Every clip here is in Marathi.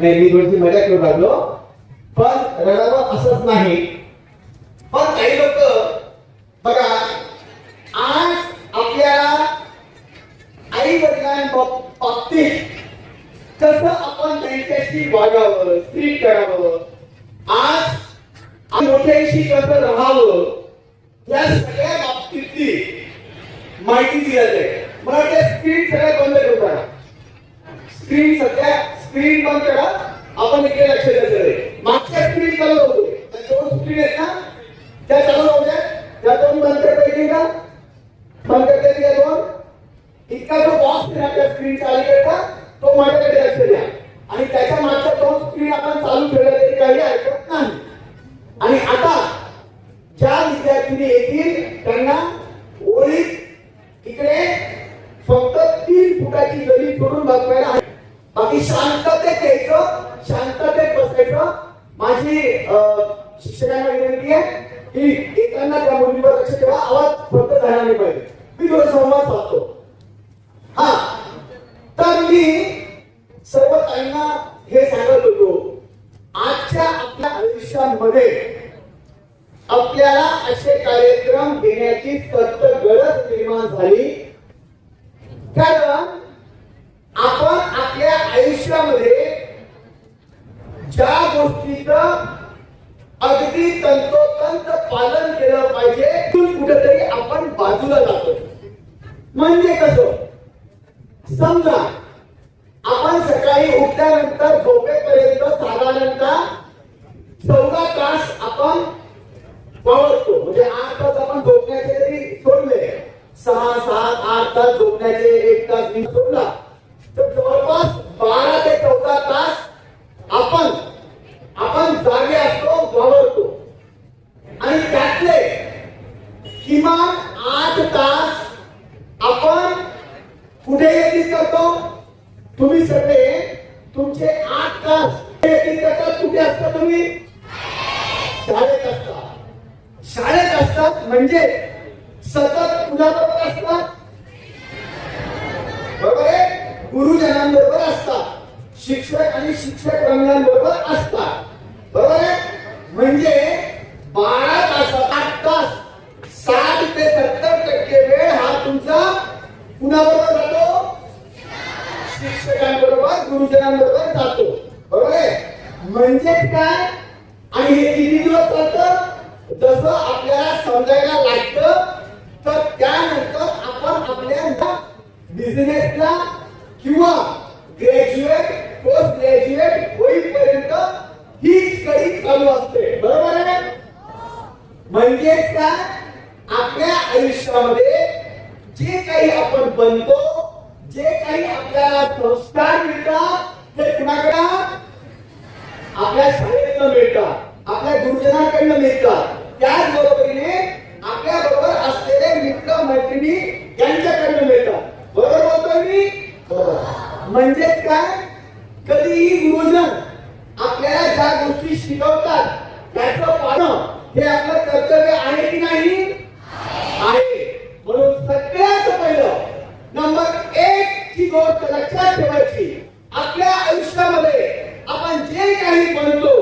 नाही मी थोडीशी मजा करू लागलो. पण रडावं असंच नाही. पण काही लोक बघा आज आपल्याला आई वडिलांबाबतीत कसं आपण त्यांच्याशी वागावं स्त्री करावं. आज मोठ्याशी मोठ्यांशी कसं राहावं या सगळ्या बाबतीतली माहिती दिली जाते. मला वाटतं स्क्रीन सगळ्या बंद करा स्क्रीन सध्या स्क्रीन बंद करा. आपण इकडे लक्ष द्यायचं मागच्या स्क्रीन चालू होतो त्या दोन स्क्रीन आहेत ना त्या चालू राहू द्या. त्या दोन बंद करता येतील का? बंद करता येतील या दोन. इतका जो बॉक्स आहे आपल्या स्क्रीनच्या अलीकडचा तो माझ्याकडे लक्ष द्या. आणि त्याच्या मागच्या दोन स्क्रीन आपण चालू ठेवल्या तरी काही ऐकत नाही. आणि आता ज्या विद्यार्थ्यांनी येतील त्यांना ओळीत इकडे फक्त तीन फुटाची गली सोडून बघवायला आहे. बाकी शांत माझी शिक्षकांना विनंती आहे की येताना त्या मुलीवर लक्ष ठेवा. आवाज फक्त झाला नाही पाहिजे. मी तो संवाद साधतो. हा. तर मी सर्व ताईंना हे सांगत होतो. आजच्या आपल्या आयुष्यामध्ये आपल्याला असे कार्यक्रम घेण्याची सक्त गरज निर्माण झाली कारण आपण आपल्या आयुष्यामध्ये ज्या गोष्टीचं अगदी तंतोतंत पालन केलं पाहिजे. कुठेतरी आपण बाजूला जातो. म्हणजे कसं? समजा आपण सकाळी उठल्यानंतर झोपेपर्यंत साधारणतः चौदा तास आपण वावरतो. म्हणजे आठ तास आपण झोपण्याचे जरी सोडले सहा सात आठ तास झोपण्याचे एक तास मी सोडला तर जवळपास बारा ते चौदा तास आपण आपण जागे असतो घाबरतो. आणि त्यातले किमान आठ तास आपण कुठे व्यतीत करतो? तुम्ही सगळे तुमचे आठ तास व्यतीत करतात कुठे असता तुम्ही? शाळेत असता. शाळेत असतात म्हणजे सतत कुणाबरोबर असतात बरोबर आहे? गुरुजनांबरोबर असतात शिक्षक आणि शिक्षक रंगांबरोबर असतात बरोबर आहे? म्हणजे बारा तास आठ तास साठ ते सत्तर टक्के वेळ हा तुमचा कुणाबरोबर जातो? शिक्षकांबरोबर गुरुजनांबरोबर जातो. बरोबर आहे? म्हणजेच काय? आणि हे किती दिवस चालतं? जसं आपल्याला समजायला लागतं तर त्यानंतर आपण आपल्या बिझनेसला किंवा ग्रॅज्युएट पोस्ट ग्रॅज्युएट होईपर्यंत हीच कडी चालू असते बरोबर आहे म्हणजेच काय? आपल्या आयुष्यामध्ये जे काही आपण बनतो जे काही आपल्याला संस्कार मिळतात ते कुणाकडे आपल्या शाळेतनं मिळतात आपल्या गुरुजनांकडनं मिळतात. त्याच बरोबरीने आपल्या बरोबर असलेले मित्र मैत्रिणी यांच्याकडनं मिळतात. बरोबर बोलतोय मी? बरोबर. म्हणजेच काय? कधीही गुरुजन आपल्याला ज्या गोष्टी शिकवतात त्याचं पालन हे आपलं कर्तव्य आहे की नाही आहे म्हणून सगळ्यात पहिलं नंबर एक ची गोष्ट लक्षात ठेवायची आपल्या आयुष्यामध्ये आपण जे काही बनतो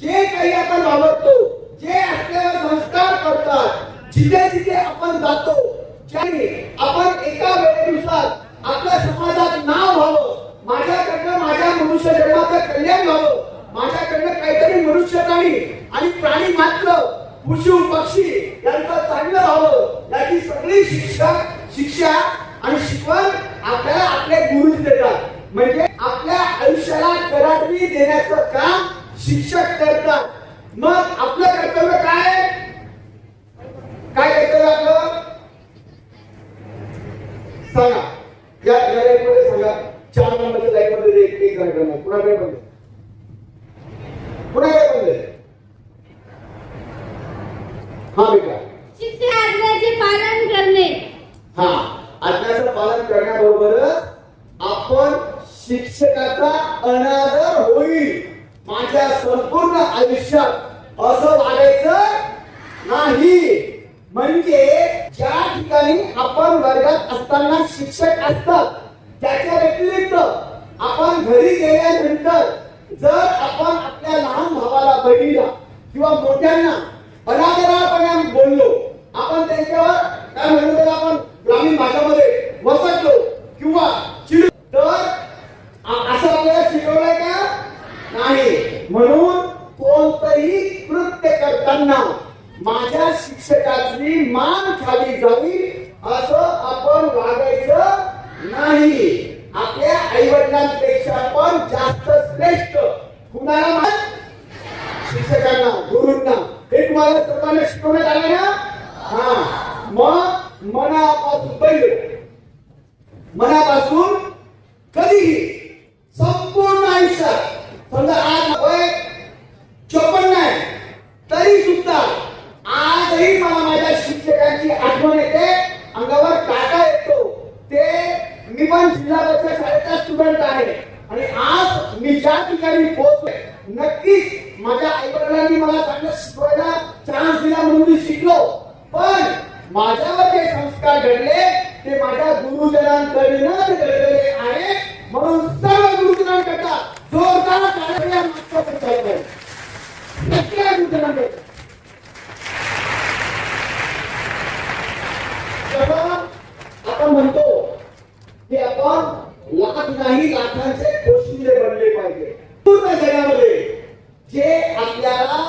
जे काही आपण वावरतो जे आपल्याला संस्कार करतात जिथे जिथे आपण जातो ज्याने आपण एका वेळेनुसार आपल्या समाजात नाव व्हावं माझ्याकडनं माझ्या मनुष्य जन्माचं कल्याण व्हावं माझ्याकडनं काहीतरी मनुष्य प्राणी आणि प्राणी मात्र पशु पक्षी यांचं चांगलं व्हावं याची सगळी शिक्षा शिक्षा आणि शिकवण आपल्याला आपले गुरुच देतात म्हणजे आपल्या आयुष्याला कराडवी देण्याचं काम शिक्षक करतात. मग आपलं कर्तव्य काय? काय कर्तव्य आपलं? सांगा. या लाईन मध्ये सांगा. चार नंबरच्या लाईन मध्ये एक एक कार्यक्रम आहे कुणाकडे बंद कुणाकडे बंद आहे? हा बेटा शिक्षक आज्ञाचे पालन करणे. हा. आज्ञाचं पालन करण्याबरोबरच आपण शिक्षकाचा अनादर होईल. माझ्या संपूर्ण आयुष्यात असं वागायचं नाही. म्हणजे ज्या ठिकाणी आपण वर्गात असताना शिक्षक असतात त्याच्या व्यतिरिक्त आपण घरी गेल्यानंतर जर आपण आपल्या लहान भावाला बहिणीला किंवा मोठ्यांना अनादरापणे बोललो आपण त्यांच्यावर काय म्हणतो आपण ग्रामीण भागामध्ये वसटलो किंवा ठेवलंय का? नाही. म्हणून कोणतंही कृत्य करताना माझ्या शिक्षकाची मान खाली जावी असं आपण वागायचं नाही. आपल्या आई वडिलांपेक्षा पण जास्त श्रेष्ठ कुणाला मान शिक्षकांना गुरुंना. हे तुम्हाला सर्वांना शिकवण्यात आलं ना? हा. मग मनापासून पहिलं मनापासून कधीही संपूर्ण समजा आज वय चोपन्न आहे तरी सुद्धा आजही मला माझ्या शिक्षकांची आठवण येते. अंगावर काटा येतो. ते मी पण जिल्हा परिषद शाळेचा स्टुडंट आहे. आणि आज मी ज्या ठिकाणी पोहोचलोय नक्कीच माझ्या आई वडिलांनी मला चांगलं शिकवायला चान्स दिला म्हणून मी शिकलो. पण माझ्यावर जे संस्कार घडले ते माझ्या गुरुजनांकडूनच घडलेले आहे म्हणून सर्व गुरुजनांकरता जोरदार टाळ्या मागचा प्रचार करेन. सगळ्या गुरुजनांकडे जेव्हा आपण म्हणतो की आपण लाख नाही लाखांचे पोशिंदे बनले पाहिजे पूर्ण जगामध्ये जे आपल्याला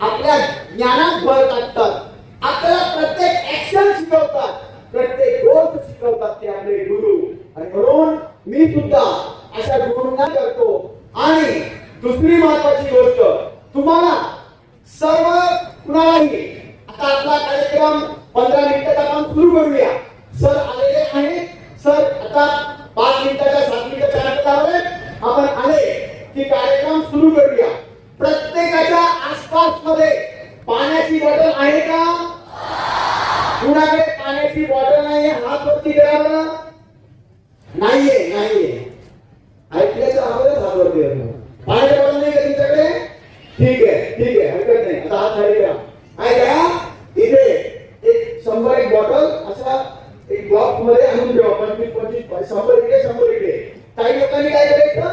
आपल्या ज्ञानात भर टाकतात आपल्याला प्रत्येक ऍक्शन शिकवतात प्रत्येक गोष्ट शिकवतात ते आपले गुरु आणि म्हणून मी सुद्धा अशा गुरुंना करतो आणि दुसरी महत्वाची गोष्ट तुम्हाला सर्व कुणालाही आता आपला कार्यक्रम मिनिटाचं काम सुरू करूया. सर आलेले आहेत. सर आता पाच मिनिटाच्या सात मिनिटाच्या आपण आले की कार्यक्रम सुरू करूया. प्रत्येकाच्या आसपासमध्ये पाण्याची बॉटल आहे का? कुणाकडे पाण्याची बॉटल नाही? हात वरती करा नाहीये नाहीये. ऐकल्याचं आवाजच हात वरती करा. पाण्याची बॉटल नाही का तुमच्याकडे ठीक आहे ठीक आहे हरकत नाही आता हात खाली करा काय करा इथे एक शंभर एक बॉटल अशा एक बॉक्समध्ये आणून ठेवा पंचवीस पंचवीस शंभर इकडे शंभर इकडे. काही लोकांनी काय करायचं?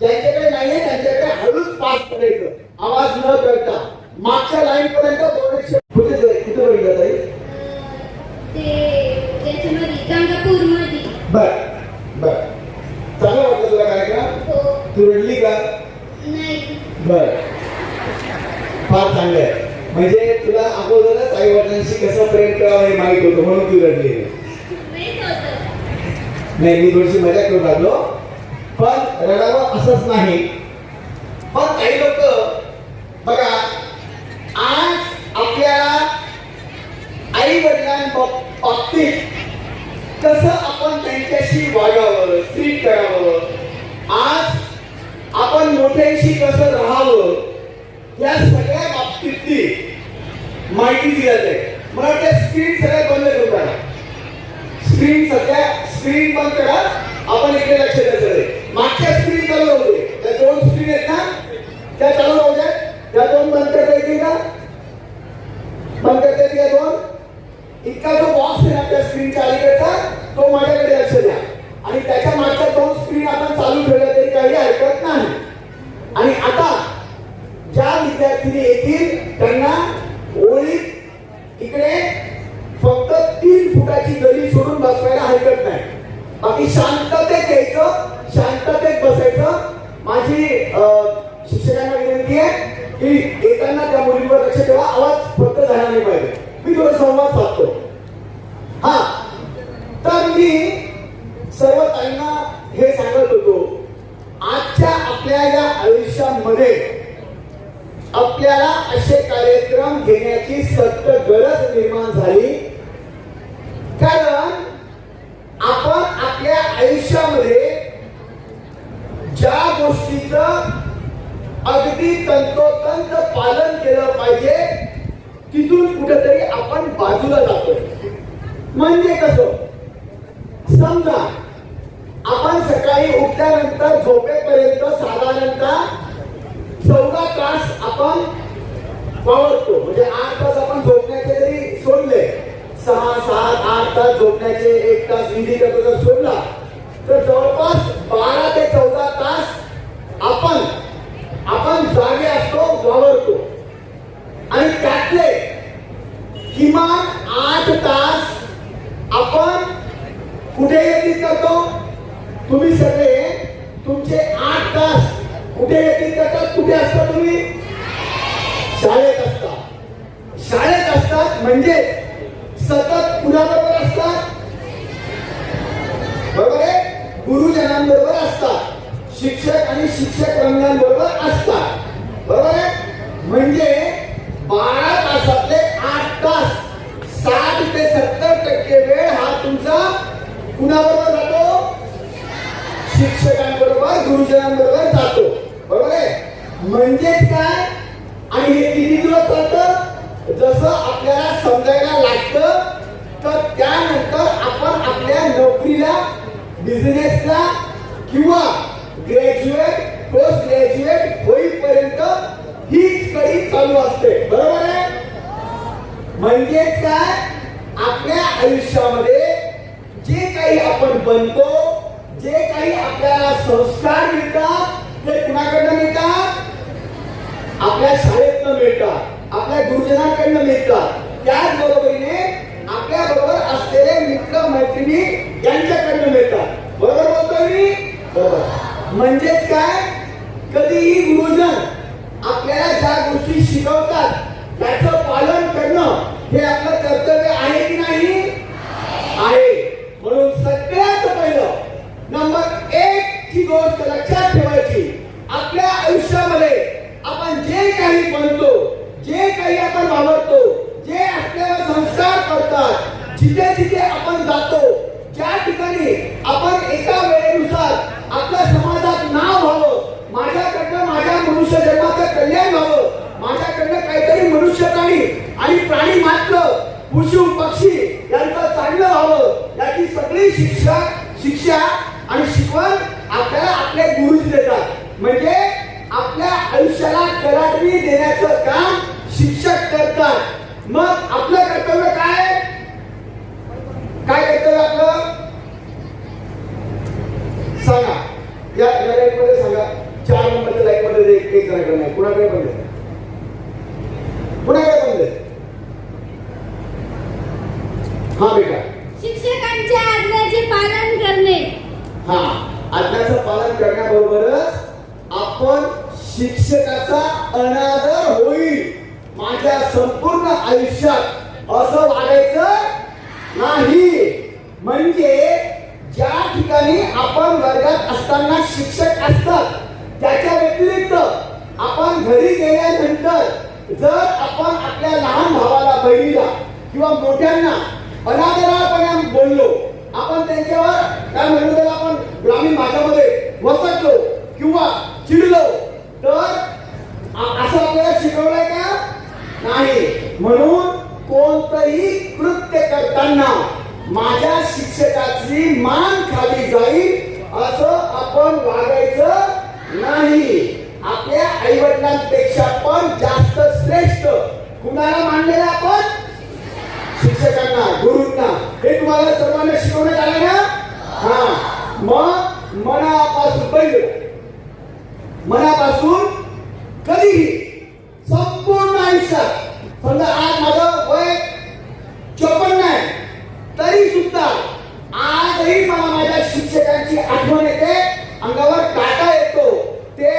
ज्यांच्याकडे नाहीये त्यांच्याकडे हळूच पास करायचं. आवाज न करता. मागच्या लाईन पर्यंत दोनशे कुठे जाईल? कुठे बघितलं ताई? बर बर. चांगला वाटलं तुला कार्यक्रम हो. तू रडली का? नाही. बर. फार चांगलं आहे. म्हणजे तुला अगोदरच आई वडिलांशी कसं प्रेम करावं हे माहीत होतं म्हणून तू रडली नाही मी थोडीशी मजा करू लागलो. पण रडावं असंच नाही. पण काही लोक बघा आज आपल्याला आई वडिलांबाबतीत कसं आपण त्यांच्याशी वागावं ट्रीट करावं आज आपण मोठ्यांशी कसं राहावं या सगळ्या बाबतीतली माहिती दिली जाते. मला त्या स्क्रीन सगळ्या बंद करून स्क्रीन सध्या स्क्रीन बंद करा. आपण इकडे लक्ष द्यायचं मागच्या स्क्रीन चालू होऊ दे. त्या दोन स्क्रीन आहेत ना? त्या चालू होऊ द्या. त्या दोन बंद करता येतील का? बंद करता येतील या दोन? इतका जो बॉक्स आहे ना त्या स्क्रीनच्या अलीकडचा तो माझ्याकडे लक्ष द्या. आणि त्याच्या मागच्या दोन स्क्रीन आपण चालू ठेवल्या तरी काही हरकत नाही. आणि आता ज्या विद्यार्थी येतील त्यांना ओळीत इकडे फक्त तीन फुटाची गरी सोडून बसवायला हरकत बाकी शांततेत यायचं शांततेत बसायचं. माझी अं, शिक्षकांना विनंती आहे की येताना त्या मुलींवर लक्ष ठेवा. आवाज फक्त झाला नाही पाहिजे. मी थोडं संवाद साधतो. हा. तर मी सर्व ताईंना हे सांगत होतो. आजच्या आपल्या या आयुष्यामध्ये आपल्याला असे कार्यक्रम घेण्याची सक्त गरज निर्माण झाली. कारण आपण आपल्या आयुष्यामध्ये ज्या गोष्टीच अगदी तंतोतंत पालन केलं पाहिजे तिथून कुठेतरी आपण बाजूला जातो म्हणजे कसं समजा आपण सकाळी उठल्यानंतर झोपेपर्यंत साधारणतः चौदा तास आपण वावरतो म्हणजे आठ तास आपण झोपण्याचे जरी सोडले सहा सात आठ तास झोपण्याचे एक तास विधी करतो जर सोडला तर जवळपास बारा ते चौदा तास आपण आपण जागे असतो वावरतो आणि त्यातले किमान आठ तास आपण कुठे व्यतीत करतो तुम्ही तुमचे आठ तास कुठे येतील करतात कुठे असता तुम्ही? शाळेत असता. शाळेत असतात म्हणजे सतत कुणाबरोबर असतात बरोबर आहे? गुरुजनांबरोबर असतात शिक्षक आणि शिक्षक रंगांबरोबर असतात बरोबर आहे? म्हणजे बारा तासातले आठ तास साठ ते सत्तर टक्के वेळ हा तुमचा कुणाबरोबर बरोबर गुरुजनांबरोबर जातो. बरोबर आहे? म्हणजेच काय? आणि हे किती दिवस चालतं? जसं आपल्याला समजायला लागतं तर त्यानंतर आपण आपल्या नोकरीला बिझनेसला किंवा ग्रॅज्युएट पोस्ट ग्रॅज्युएट होईपर्यंत हीच स्टडी चालू असते. बरोबर आहे? म्हणजेच काय? आपल्या आयुष्यामध्ये जे काही आपण बनतो काही आपल्याला संस्कार मिळतात ते कुणाकडनं मिळतात? आपल्या शाळेतनं मिळतात आपल्या गुरुजनांकडनं मिळतात. त्याचबरोबरीने आपल्या बरोबर असलेले मित्र मैत्रिणी यांच्याकडनं मिळतात. बरोबर बोलतोय मी? बरोबर. म्हणजेच काय? कधीही गुरुजन आपल्याला ज्या गोष्टी शिकवतात त्याचं पालन करणं हे आपलं कर्तव्य आहे की नाही आहे म्हणून सगळ्यात पहिलं नंबर एक ची गोष्ट लक्षात ठेवायची आपल्या आयुष्यामध्ये आपण जे काही बनतो जे काही आपण वावरतो जे आपल्याला संस्कार करतात जिथे जिथे आपण जातो ज्या ठिकाणी आपण एका वेळेनुसार आपल्या समाजात नाव व्हावं माझ्याकडनं माझ्या मनुष्य जन्माचं कल्याण व्हावं. माझ्याकडनं काहीतरी मनुष्य प्राणी आणि प्राणी मात्र पशु पक्षी यांचं चांगलं व्हावं. याची सगळी शिक्षा शिक्षा आणि शिकवण आपल्याला आपले गुरुजी देतात. म्हणजे आपल्या आयुष्याला कलाटणी देण्याचं काम शिक्षक करतात मग आपलं कर्तव्य काय काय कर्तव्य आपलं सांगा या या लाईन मध्ये सांगा चार नंबरच्या लाईन मध्ये एक एक जणांकडे नाही कुणाकडे पण नाही कुणाकडे पण नाही हा बेटा शिक्षकांच्या आज्ञेचे पालन करणे हा आज्ञाचं पालन करण्याबरोबरच आपण शिक्षकाचा अनादर होईल माझ्या संपूर्ण आयुष्यात असं वागायचं नाही म्हणजे ज्या ठिकाणी आपण वर्गात असताना शिक्षक असतात त्याच्या व्यतिरिक्त आपण घरी गेल्यानंतर जर आपण आपल्या लहान भावाला बहिणीला किंवा मोठ्यांना अनादरापणे बोललो आपण त्यांच्यावर काय म्हणू त्याला आपण ग्रामीण भाषामध्ये वसटलो किंवा चिडलो तर आ- असं आपल्याला शिकवलंय का नाही म्हणून कोणतंही कृत्य करताना माझ्या शिक्षकाची मान खाली जाईल असं आपण वागायचं नाही आपल्या आई वडिलांपेक्षा पण जास्त श्रेष्ठ कुणाला मांडलेला आपण? शिक्षकांना गुरुंना हे तुम्हाला सर्वांना शिकवण्यात आलं ना हा मग मनापासून पहिलं मनापासून कधीही संपूर्ण आयुष्यात समजा आज माझं वय चोपन्न आहे तरी सुद्धा आजही मला माझ्या शिक्षकांची आठवण येते अंगावर काटा येतो ते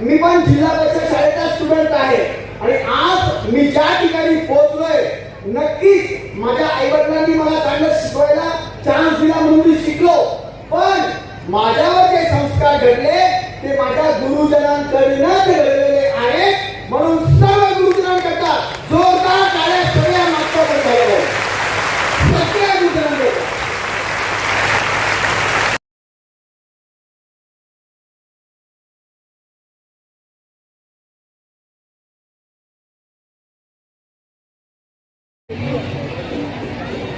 मी पण जिल्हा परिषद शाळेचा स्टुडंट आहे आणि आज मी ज्या ठिकाणी पोहोचलोय नक्कीच माझ्या आई वडिलांनी मला चांगलं शिकवायला चान्स दिला म्हणून मी शिकलो पण माझ्यावर जे संस्कार घडले ते माझ्या गुरुजनांकडूनच घडलेले आहेत म्हणून सर्व गुरुजनांकरता जोरदार टाळ्या सगळ्या मागच्या पण झाल्या सगळ्या गुरुजनांकरता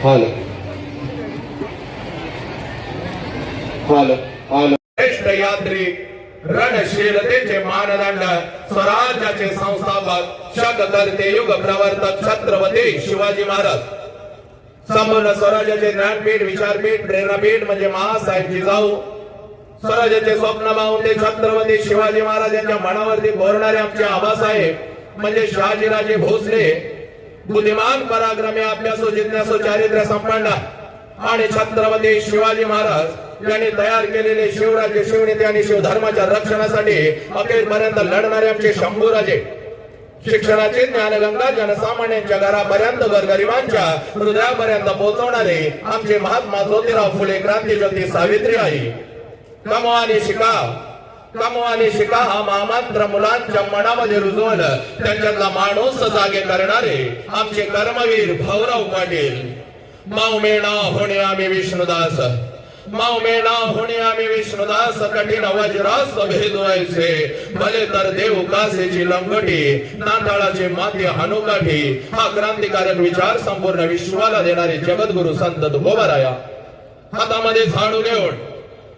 Hello. Hello. हॅलो श्रेष्ठ यात्री रणशीलतेचे मानदंड स्वराज्याचे संस्थापक शककर्ते युग प्रवर्तक छत्रपती शिवाजी महाराज. संपूर्ण स्वराज्याचे ज्ञानपीठ विचारपीठ प्रेरणापीठ म्हणजे महासाहेब जिजाऊ. स्वराज्याचे स्वप्न पाहून ते छत्रपती शिवाजी महाराज यांच्या मनावरती बोलणारे आमचे आबासाहेब म्हणजे शहाजीराजे भोसले. बुद्धिमान पराक्रमी अभ्यासू जिज्ञासू चारित्र्य संपन्न आणि छत्रपती शिवाजी महाराज. यांनी तयार केलेले शिवराज्य शिवनेते आणि शिवधर्माच्या रक्षणासाठी अखेरपर्यंत लढणारे आमचे शंभूराजे शिक्षणाची ज्ञानगंगा जनसामान्यांच्या घरापर्यंत गरगरिबांच्या हृदयापर्यंत पोहोचवणारे आमचे महात्मा ज्योतिराव फुले क्रांती ज्योती सावित्री आई कमो आणि शिका. कमो आणि शिका हा महामंत्र मुलांच्या मनामध्ये रुजवून त्यांच्यातला माणूस जागे करणारे आमचे कर्मवीर भाऊराव पाटील. माऊमेणा होणे आम्ही विष्णुदास. होणे आम्ही विष्णुदास कठीण वज्रास भेदवायचे. भले तर देव कासेची लंगटी हनुकाठी हा क्रांतिकारक विचार संपूर्ण विश्वाला देणारे जगद्गुरु संत तुकोबाराया हातामध्ये झाडू घेऊन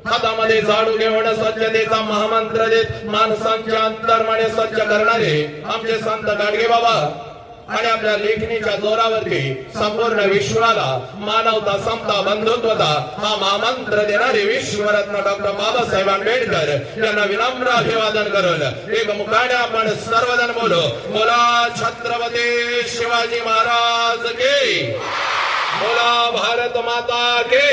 हातामध्ये झाडू घेऊन सज्जतेचा महामंत्र देत माणसांच्या अंतर्मने स्वच्छ करणारे आमचे संत गाडगे बाबा आणि आपल्या लेखणीच्या जोरावरती संपूर्ण विश्वाला मानवता समता बंधुत्वता हा महामंत्र देणारे विश्वरत्न डॉक्टर बाबासाहेब आंबेडकर यांना विनम्र अभिवादन करून एक मुखाने आपण सर्वजण बोलो. बोला छत्रपती शिवाजी महाराज के. बोला भारत माता के.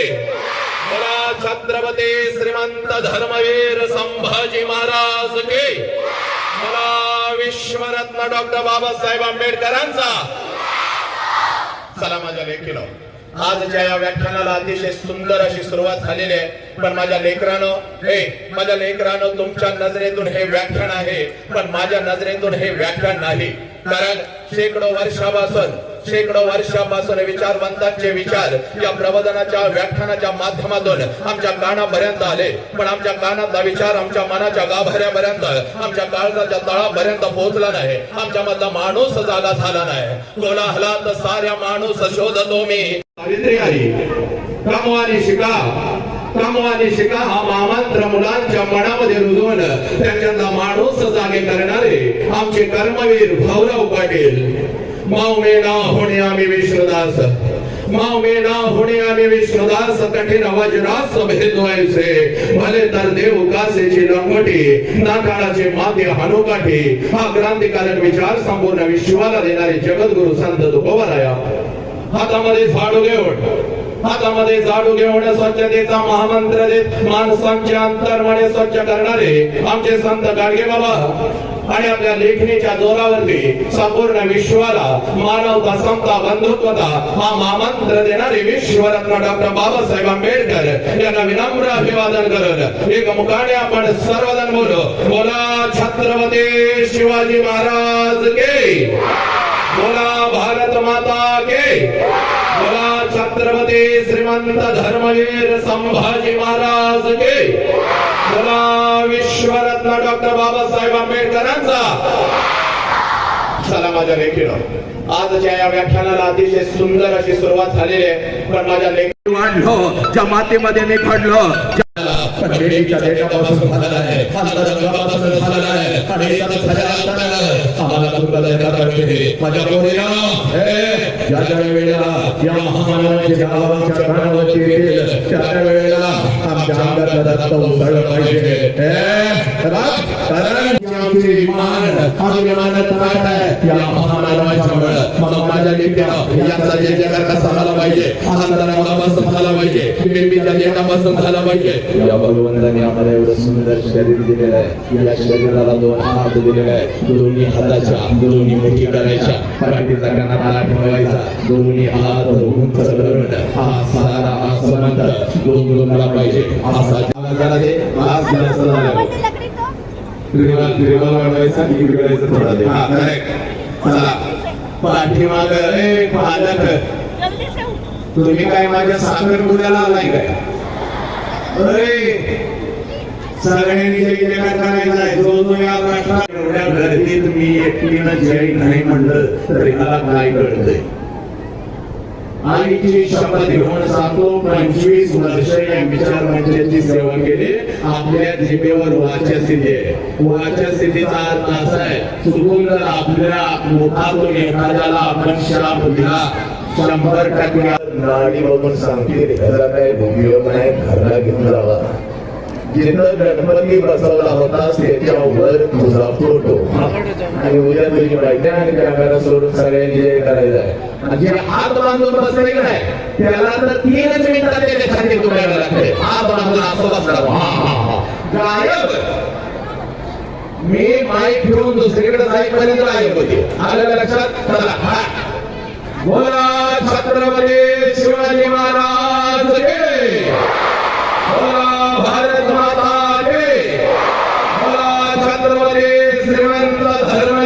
बोला छत्रपती श्रीमंत धर्मवीर संभाजी महाराज के. विश्वरत्न डॉक्टर बाबासाहेब आंबेडकरांचा. चला माझ्या लेखीला आजच्या या व्याख्यानाला अतिशय सुंदर अशी सुरुवात झालेली आहे पण माझ्या लेकरानं हे माझ्या लेकरानं तुमच्या नजरेतून हे व्याख्यान आहे पण माझ्या नजरेतून हे व्याख्यान नाही. कारण शेकडो वर्षापासून शेकडो वर्षापासून विचारवंतांचे विचार या प्रबोधनाच्या व्याख्यानाच्या माध्यमातून आमच्या कानापर्यंत आले. पण आमच्या कानातला विचार आमच्या मनाच्या गाभाऱ्यापर्यंत आमच्या काळजाच्या तळापर्यंत पोहोचला नाही. आमच्या मधला माणूस जागा झाला नाही. कोलाहलात साऱ्या माणूस शोधतो मी. सावित्री आई कमवानी शिका कमवानी शिका हा महामंत्र मुलांच्या मनामध्ये रुजवून त्यांच्यातला माणूस जागे करणारे आमचे कर्मवीर भाऊराव पाटील. माऊ मेना होणे आम्ही विष्णुदास. माऊ मेना होणे आम्ही विष्णुदास कठीण वज्रास भेदवायचे भले तर देव कासेची लंगोटी नाकाळाचे माते हनुकाठी हा क्रांतिकारक विचार संपूर्ण विश्वाला देणारे जगद्गुरु संत तुकोबराया. हातामध्ये झाडू घेऊन हातामध्ये झाडू घेऊन स्वच्छतेचा महामंत्र देत माणसांचे अंतर्मने स्वच्छ करणारे आमचे संत गाडगे बाबा आणि आपल्या लेखणीच्या जोरावरती संपूर्ण विश्वाला मानवता समता बंधुत्वता हा महामंत्र देणारे विश्वरत्न डॉक्टर बाबासाहेब आंबेडकर यांना विनम्र अभिवादन करून एक मुखाने आपण सर्वजण बोलो. बोला छत्रपती शिवाजी महाराज के. बोला भारत माता के। बोला छत्रपती श्रीमंत धर्मवीर संभाजी महाराज के। बोला विश्वरत्न डॉक्टर बाबासाहेब आंबेडकरांचा। चला माझ्या लेखीनं आजच्या या व्याख्यानाला अतिशय सुंदर अशी सुरुवात झालेली आहे पण माझ्या लेखी वाढलो ज्या मातीमध्ये मी पडलो देशाच्या देशापासून झालेला आहे. अंतरंगापासून झालेला आहे. आणि याचं खऱ्या आम्हाला दुर्बलता कळते माझ्या पोरीला ज्या ज्या वेळेला या महामानवाचे गावांच्या कानावरती येतील त्या त्या वेळेला आमच्या अंगातलं रक्त उसळलं पाहिजे. कारण आमचे विमान हा विमान आहे. या महामानवाच्यामुळं मग माझ्या कसा झाला पाहिजे. झाला पाहिजे. झाला पाहिजे. या भगवंताने आम्हाला एवढं सुंदर शरीर दिलेलं आहे. या शरीराला दोन हात दिलेले आहे दोन्ही हाताच्या दोन्ही मुठी करायच्या. पाठीचा कणाला ठेवायचा दोन्ही हात उंच करून हा सहारा हा समंत. दोन दोनला पाहिजे. असा जगाला ते. आज जरा रिवाल रिवाल वाढवायचा इकडे करायचं थोडा ते हा, correct. चला. पाठीमाग ए पालक. तुम्ही काय माझ्या साखरपुड्याला आलाय काय? अरे सगळ्यांनी जय जे काय करायचं आहे जो जो या राष्ट्रात एवढ्या गर्दीत मी एकटीनं जय नाही म्हणलं तरी मला काय कळतंय? आईची शपथ घेऊन सांगतो पंचवीस वर्ष या विचार मंचाची सेवा केली. आपल्या जिभेवर वाच्या स्थिती आहे. वाच्या स्थितीचा अर्थ असा आहे चुकून जर आपल्या मुखातून एखाद्याला आपण शाप दिला शंभर टक्के. नाडी बघून सांगतील ह्याला काय उपयोग नाही घरला घेऊन जावा. जिथं गणपती बसवला होता त्याच्यावर तुझा फोटो. आणि उद्या तुझी बायका आणि कॅमेरा सोडून सगळ्यांनी जे करायचं आहे आणि जे हात बांधून बसलेलं आहे त्याला तर तीनच मिनिटात त्याच्याखाली तुडायला लागते हात बांधून असं बसला. हा, हा, हा. गायब. मी माईक ठेवून दुसरीकडे जाईपर्यंत गायब होते. आलं लक्षात? चला हा. बोला छत्रपती शिवाजी महाराज बोला. भारत माता के। मला छत्रपती श्रीमंत धर्म